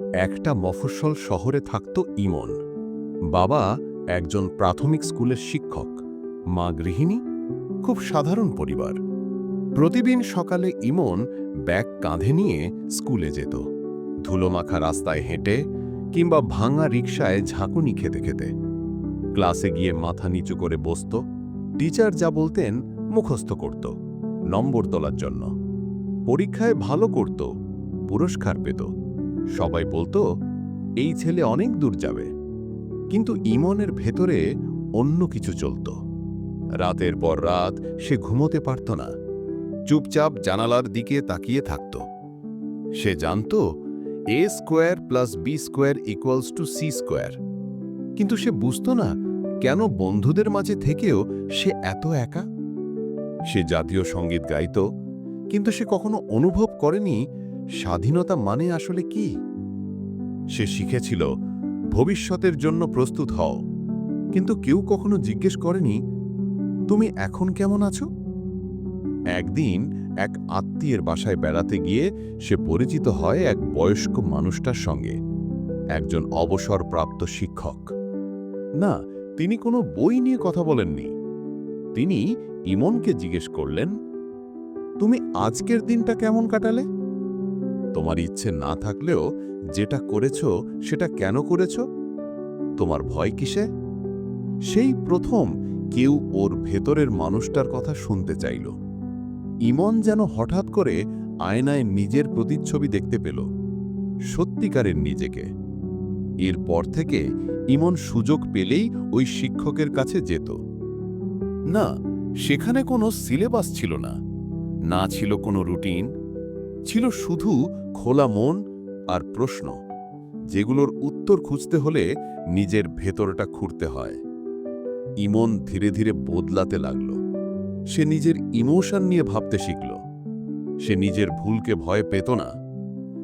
একটা মফস্বল শহরে থাকত ইমন। বাবা একজন প্রাথমিক স্কুলের শিক্ষক, মা গৃহিণী, খুব সাধারণ পরিবার। প্রতিদিন সকালে ইমন ব্যাগ কাঁধে নিয়ে স্কুলে যেত। ধুলোমাখা রাস্তায় হেঁটে কিংবা ভাঙা রিকশায় ঝাঁকুনি খেতে খেতে। ক্লাসে গিয়ে মাথা নিচু করে বসত, টিচার যা বলতেন মুখস্থ করত, নম্বর তোলার জন্য। পরীক্ষায় ভালো করত, পুরস্কার পেত। সবাই বলতো, এই ছেলে অনেক দূর যাবে। কিন্তু ইমনের ভেতরে অন্য কিছু চলত। রাতের পর রাত সে ঘুমোতে পারত না। চুপচাপ জানালার দিকে তাকিয়ে থাকত। সে জানত, A square plus B square equals to C square. কিন্তু সে বুঝত না, কেন বন্ধুদের মাঝে থেকেও সে এত একা? সে জাতীয় সংগীত গাইত, কিন্তু সে কখনো অনুভব করেনি স্বাধীনতা মানে আসলে কি? সে শিখেছিল, ভবিষ্যতের জন্য প্রস্তুত হও। কিন্তু কেউ কখনো জিজ্ঞেস করেনি, তুমি এখন কেমন আছো? একদিন এক আত্মীয়ের বাসায় বেড়াতে গিয়ে সে পরিচিত হয় এক বয়স্ক মানুষটার সঙ্গে। একজন অবসরপ্রাপ্ত শিক্ষক। না, তিনি কোনো বই নিয়ে কথা বলেননি। তিনি ইমনকে জিজ্ঞেস করলেন, তুমি আজকের দিনটা কেমন কাটালে? তোমার ইচ্ছে না থাকলেও যেটা করেছ, সেটা কেন করেছ? তোমার ভয় কিসে? সেই প্রথম কেউ ওর ভেতরের মানুষটার কথা শুনতে চাইল। ইমন যেন হঠাৎ করে আয়নায় নিজের প্রতিচ্ছবি দেখতে পেল, সত্যিকারের নিজেকে। এরপর থেকে ইমন সুযোগ পেলেই ওই শিক্ষকের কাছে যেত। না, সেখানে কোনো সিলেবাস ছিল না। না ছিল কোনো রুটিন ছিল শুধু খোলা মন আর প্রশ্ন, যেগুলোর উত্তর খুঁজতে হলে নিজের ভেতরটা খুঁড়তে হয়। ইমন ধীরে ধীরে বদলাতে লাগল। সে নিজের ইমোশন নিয়ে ভাবতে শিখল। সে নিজের ভুলকে ভয় পেত না।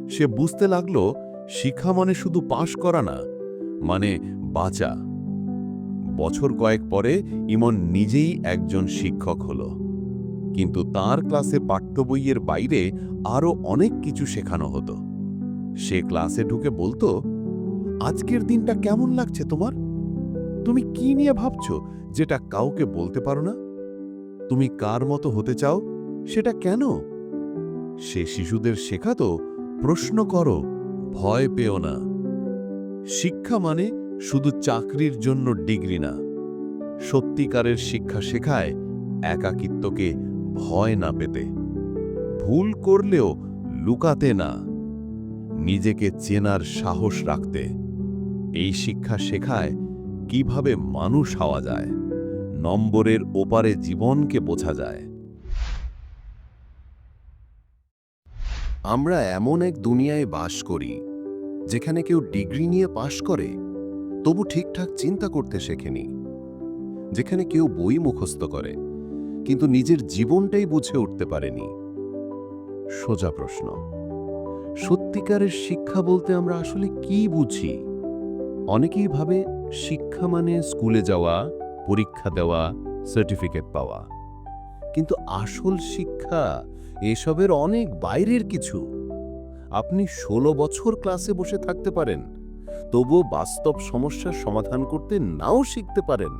সে বুঝতে লাগল শিক্ষা মানে শুধু পাশ করা না মানে বাঁচা। বছর কয়েক পরে ইমন নিজেই একজন শিক্ষক হল। কিন্তু তার ক্লাসে পাঠ্য বইয়ের বাইরে আরও অনেক কিছু শেখানো হতো। সে ক্লাসে ঢুকে বলতো, আজকের দিনটা কেমন লাগছে তোমার? তুমি কি নিয়ে ভাবছ যেটা কাউকে বলতে পারো না? তুমি কার মতো হতে চাও? সেটা কেন? সে শিশুদের শেখাতো, প্রশ্ন করো, ভয় পেও না। শিক্ষা মানে শুধু চাকরির জন্য ডিগ্রি না। সত্যিকারের শিক্ষা শেখায় একাকিত্বকে ভয় না পেতে। ভুল করলেও লুকাতে না। নিজেকে চেনার সাহস রাখতে। এই শিক্ষা শেখায় কীভাবে মানুষ হওয়া যায়। নম্বরের ওপারে জীবনকে বোঝা যায়। আমরা এমন এক দুনিয়ায় বাস করি, যেখানে কেউ ডিগ্রি নিয়ে পাশ করে, তবু ঠিকঠাক চিন্তা করতে শেখেনি। যেখানে কেউ বই মুখস্থ করে কিন্তু নিজের জীবনটাই বুঝে উঠতে পারেনি। সোজা প্রশ্ন, সত্যিকারের শিক্ষা বলতে আমরা আসলে কি বুঝি? অনেকেই ভাবে শিক্ষা মানে স্কুলে যাওয়া, পরীক্ষা দেওয়া সার্টিফিকেট পাওয়া। কিন্তু আসল শিক্ষা এসবের অনেক বাইরের কিছু। আপনি ১৬ বছর ক্লাসে বসে থাকতে পারেন, তবুও বাস্তব সমস্যার সমাধান করতে নাও শিখতে পারেন।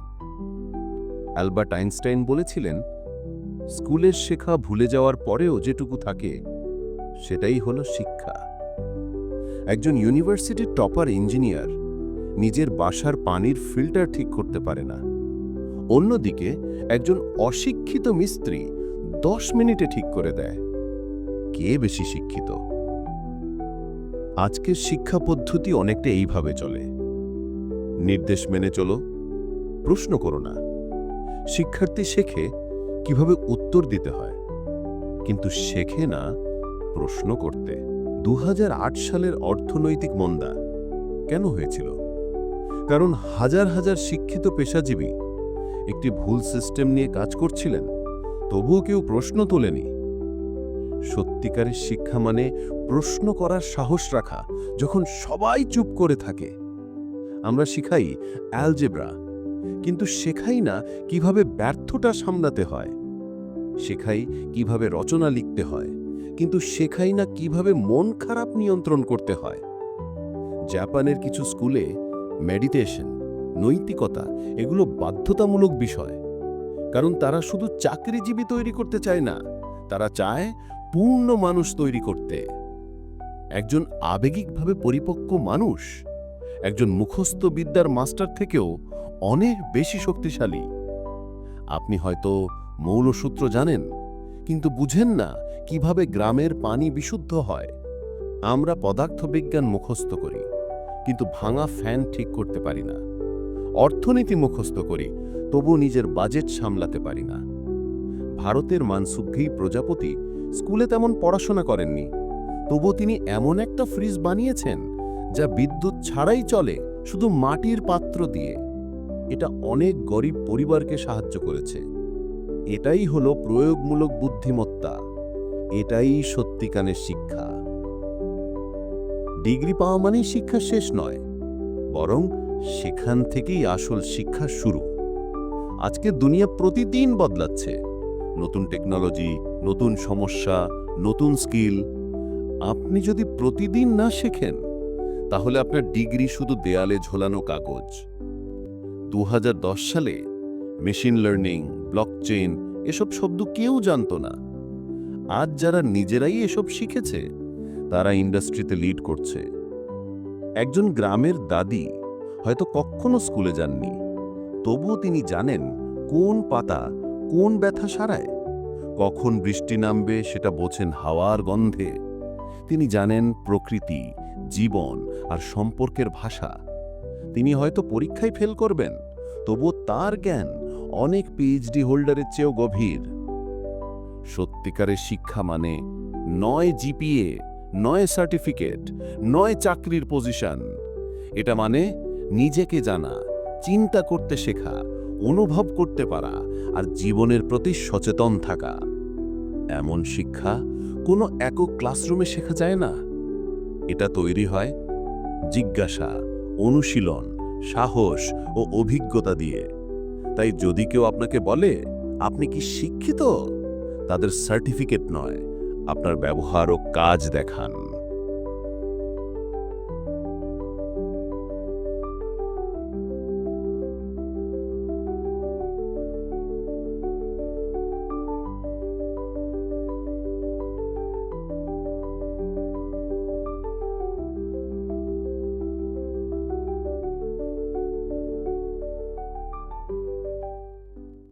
অ্যালবার্ট আইনস্টাইন বলেছিলেন স্কুলের শেখা ভুলে যাওয়ার পরেও যেটুকু থাকে, সেটাই হলো শিক্ষা। একজন ইউনিভার্সিটির টপার ইঞ্জিনিয়ার নিজের বাসার পানির ফিল্টার ঠিক করতে পারে না। অন্যদিকে, একজন অশিক্ষিত মিস্ত্রি দশ মিনিটে ঠিক করে দেয়। কে বেশি শিক্ষিত? আজকের শিক্ষা পদ্ধতি অনেকটা এইভাবে চলে। নির্দেশ মেনে চলো, প্রশ্ন করো না। শিক্ষার্থী শেখে কীভাবে উত্তর দিতে হয়? কিন্তু শেখে না প্রশ্ন করতে। দু হাজার আট সালের অর্থনৈতিক মন্দা কেন হয়েছিল? কারণ হাজার হাজার শিক্ষিত পেশাজীবী একটি ভুল সিস্টেম নিয়ে কাজ করছিলেন, তবুও কেউ প্রশ্ন তোলেনি। সত্যিকারের শিক্ষা মানে প্রশ্ন করার সাহস রাখা, যখন সবাই চুপ করে থাকে। আমরা শিখাই অ্যালজেব্রা কিন্তু শেখাই না কীভাবে ব্যর্থতা সামলাতে হয়। শেখাই কীভাবে রচনা লিখতে হয়, কিন্তু শেখাই না কীভাবে মন খারাপ নিয়ন্ত্রণ করতে হয়। জাপানের কিছু স্কুলে মেডিটেশন, নৈতিকতা এগুলো বাধ্যতামূলক বিষয়। কারণ তারা শুধু চাকরিজীবী তৈরি করতে চায় না, তারা চায় পূর্ণ মানুষ তৈরি করতে। একজন আবেগিকভাবে পরিপক্ক মানুষ, একজন মুখস্থ বিদ্যার মাস্টার থেকেও অনেক বেশি শক্তিশালী। আপনি হয়তো মৌলসূত্র জানেন, কিন্তু বুঝেন না কীভাবে গ্রামের পানি বিশুদ্ধ হয়। আমরা পদার্থবিজ্ঞান মুখস্থ করি, কিন্তু ভাঙা ফ্যান ঠিক করতে পারি না। অর্থনীতি মুখস্থ করি, তবু নিজের বাজেট সামলাতে পারি না। ভারতের মানসুঘি প্রজাপতি স্কুলে তেমন পড়াশোনা করেননি, তবু তিনি এমন একটা ফ্রিজ বানিয়েছেন যা বিদ্যুৎ ছাড়াই চলে শুধু মাটির পাত্র দিয়ে। এটা অনেক গরিব পরিবারকে সাহায্য করেছে। এটাই হলো প্রয়োগমূলক বুদ্ধিমত্তা। এটাই সত্যিকানের শিক্ষা। ডিগ্রি পাওয়া মানেই শিক্ষা শেষ নয়, বরং সেখান থেকেই আসল শিক্ষা শুরু। আজকে দুনিয়া প্রতিদিন বদলাচ্ছে। নতুন টেকনোলজি, নতুন সমস্যা, নতুন স্কিল। আপনি যদি প্রতিদিন না শেখেন, তাহলে আপনার ডিগ্রি শুধু দেয়ালে ঝোলানো কাগজ। দু হাজার দশ সালে মেশিন লার্নিং, ব্লকচেইন এসব শব্দ কেউ জানত না। আজ যারা নিজেরাই এসব শিখেছে, তারা ইন্ডাস্ট্রিতে লিড করছে। একজন গ্রামের দাদি হয়তো কখনো স্কুলে যাননি। তবুও তিনি জানেন কোন পাতা কোন ব্যথা সারায়, কখন বৃষ্টি নামবে সেটা বোঝেন হাওয়ার গন্ধে। তিনি জানেন প্রকৃতি, জীবন আর সম্পর্কের ভাষা। তিনি হয়তো পরীক্ষায় ফেল করবেন, তবুও তার জ্ঞান অনেক পিএইচডি হোল্ডারের চেয়েও গভীর। সত্যিকারের শিক্ষা মানে নয় জিপিএ, নয় সার্টিফিকেট, নয় চাকরির পজিশন। এটা মানে নিজেকে জানা, চিন্তা করতে শেখা, অনুভব করতে পারা আর জীবনের প্রতি সচেতন থাকা। এমন শিক্ষা কোনো একক ক্লাসরুমে শেখা যায় না। এটা তৈরি হয় জিজ্ঞাসা অনুশীলন, সাহস ও অভিজ্ঞতা দিয়ে। তাই যদি কেউ আপনাকে বলে, আপনি কি শিক্ষিত? তাদের সার্টিফিকেট নয়, আপনার ব্যবহার ও কাজ দেখান।